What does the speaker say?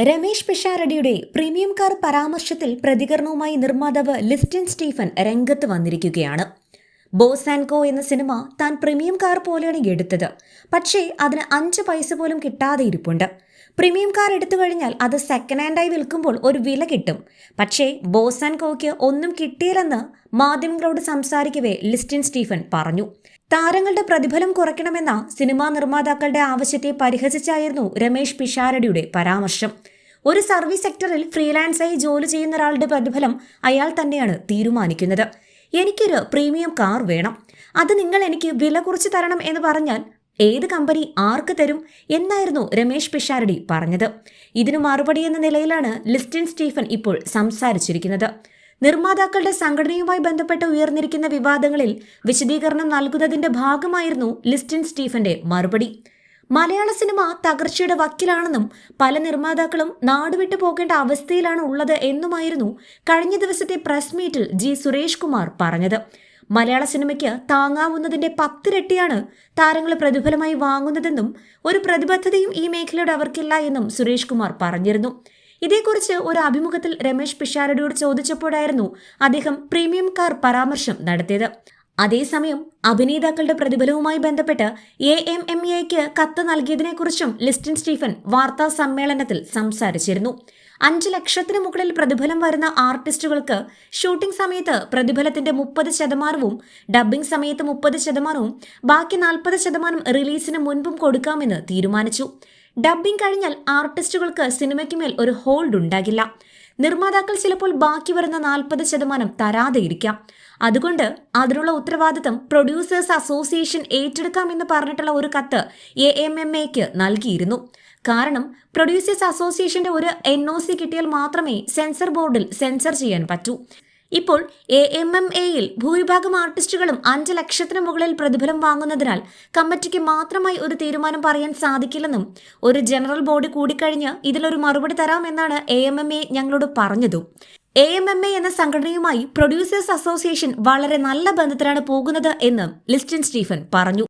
Ramesh പിഷാരടിയുടെ premium car പരാമർശത്തിൽ പ്രതികരണവുമായി നിർമ്മാതാവ് ലിസ്റ്റിൻ സ്റ്റീഫൻ രംഗത്ത് വന്നിരിക്കുകയാണ്. ബോസ് ആൻഡ് കോ എന്ന സിനിമ താൻ പ്രീമിയം കാർ പോലെയാണ് എടുത്തത്. പക്ഷേ അതിന് അഞ്ച് പൈസ പോലും കിട്ടാതെ ഇരിപ്പുണ്ട്. പ്രീമിയം കാർ എടുത്തു കഴിഞ്ഞാൽ അത് സെക്കൻഡ് ഹാൻഡായി വിൽക്കുമ്പോൾ ഒരു വില കിട്ടും. പക്ഷേ ബോസ് ആൻഡ് കോയ്ക്ക് ഒന്നും കിട്ടിയില്ലെന്ന് മാധ്യമങ്ങളോട് സംസാരിക്കവേ ലിസ്റ്റിൻ സ്റ്റീഫൻ പറഞ്ഞു. താരങ്ങളുടെ പ്രതിഫലം കുറയ്ക്കണമെന്ന സിനിമാ നിർമ്മാതാക്കളുടെ ആവശ്യത്തെ പരിഹസിച്ചായിരുന്നു രമേശ് പിഷാരടിയുടെ പരാമർശം. ഒരു സർവീസ് സെക്ടറിൽ ഫ്രീലാൻസായി ജോലി ചെയ്യുന്ന ഒരാളുടെ പ്രതിഫലം അയാൾ തന്നെയാണ് തീരുമാനിക്കുന്നത്. എനിക്കൊരു പ്രീമിയം കാർ വേണം. അത് നിങ്ങൾ എനിക്ക് വില കുറച്ച് തരണം എന്ന് പറഞ്ഞാൽ ഏത് കമ്പനി ആർക്ക് തരും എന്നായിരുന്നു രമേശ് പിഷാരടി പറഞ്ഞത്. ഇതിനു മറുപടി എന്ന നിലയിലാണ് ലിസ്റ്റിൻ സ്റ്റീഫൻ ഇപ്പോൾ സംസാരിച്ചിരിക്കുന്നത്. നിർമ്മാതാക്കളുടെ സംഘടനയുമായി ബന്ധപ്പെട്ട് ഉയർന്നിരിക്കുന്ന വിവാദങ്ങളിൽ വിശദീകരണം നൽകുന്നതിന്റെ ഭാഗമായിരുന്നു ലിസ്റ്റിൻ സ്റ്റീഫന്റെ മറുപടി. മലയാള സിനിമ തകർച്ചയുടെ വക്കിലാണെന്നും പല നിർമ്മാതാക്കളും നാടുവിട്ടു പോകേണ്ട അവസ്ഥയിലാണ് ഉള്ളത് എന്നുമായിരുന്നു കഴിഞ്ഞ ദിവസത്തെ പ്രസ് മീറ്റിൽ ജി സുരേഷ് കുമാർ പറഞ്ഞത്. മലയാള സിനിമയ്ക്ക് താങ്ങാവുന്നതിന്റെ പത്തിരട്ടിയാണ് താരങ്ങൾ പ്രതിഫലമായി വാങ്ങുന്നതെന്നും ഒരു പ്രതിബദ്ധതയും ഈ മേഖലയുടെ അവർക്കില്ല എന്നും സുരേഷ് കുമാർ പറഞ്ഞിരുന്നു. ഇതേക്കുറിച്ച് ഒരു അഭിമുഖത്തിൽ രമേശ് പിഷാരടിയോട് ചോദിച്ചപ്പോഴായിരുന്നു അദ്ദേഹം പ്രീമിയം കാർ പരാമർശം നടത്തിയത്. അതേസമയം അഭിനേതാക്കളുടെ പ്രതിഫലവുമായി ബന്ധപ്പെട്ട് എ എം എം എക്ക് കത്ത് നൽകിയതിനെക്കുറിച്ചും ലിസ്റ്റിൻ സ്റ്റീഫൻ വാർത്താ സമ്മേളനത്തിൽ സംസാരിച്ചിരുന്നു. അഞ്ച് ലക്ഷത്തിന് മുകളിൽ പ്രതിഫലം വരുന്ന ആർട്ടിസ്റ്റുകൾക്ക് ഷൂട്ടിംഗ് സമയത്ത് പ്രതിഫലത്തിന്റെ മുപ്പത് ശതമാനവും ഡബ്ബിംഗ് സമയത്ത് മുപ്പത് ശതമാനവും ബാക്കി നാൽപ്പത് ശതമാനം റിലീസിന് മുൻപും കൊടുക്കാമെന്ന് തീരുമാനിച്ചു. ഡബ്ബിംഗ് കഴിഞ്ഞാൽ ആർട്ടിസ്റ്റുകൾക്ക് സിനിമയ്ക്ക് മേൽ ഒരു ഹോൾഡ് ഉണ്ടാകില്ല. നിർമ്മാതാക്കൾ ചിലപ്പോൾ ബാക്കി വരുന്ന നാൽപ്പത് ശതമാനം തരാതെ ഇരിക്കാം അതുകൊണ്ട് അതിനുള്ള ഉത്തരവാദിത്തം പ്രൊഡ്യൂസേഴ്സ് അസോസിയേഷൻ ഏറ്റെടുക്കാമെന്ന് പറഞ്ഞിട്ടുള്ള ഒരു കത്ത് എ എം എം എക്ക് നൽകിയിരുന്നു. കാരണം പ്രൊഡ്യൂസേഴ്സ് അസോസിയേഷന്റെ ഒരു എൻ ഒ സി കിട്ടിയാൽ മാത്രമേ സെൻസർ ബോർഡിൽ സെൻസർ ചെയ്യാൻ പറ്റൂ. ഇപ്പോൾ എ എം എം എയിൽ ഭൂരിഭാഗം ആർട്ടിസ്റ്റുകളും അഞ്ച് ലക്ഷത്തിന് മുകളിൽ പ്രതിഫലം വാങ്ങുന്നതിനാൽ കമ്മിറ്റിക്ക് മാത്രമായി ഒരു തീരുമാനം പറയാൻ സാധിക്കില്ലെന്നും ഒരു ജനറൽ ബോഡി കൂടിക്കഴിഞ്ഞ് ഇതിലൊരു മറുപടി തരാമെന്നാണ് എ എം എം എ ഞങ്ങളോട് പറഞ്ഞതും. എ എം എം എ എന്ന സംഘടനയുമായി പ്രൊഡ്യൂസേഴ്സ് അസോസിയേഷൻ വളരെ നല്ല ബന്ധത്തിലാണ് പോകുന്നത് എന്ന് ലിസ്റ്റിൻ സ്റ്റീഫൻ പറഞ്ഞു.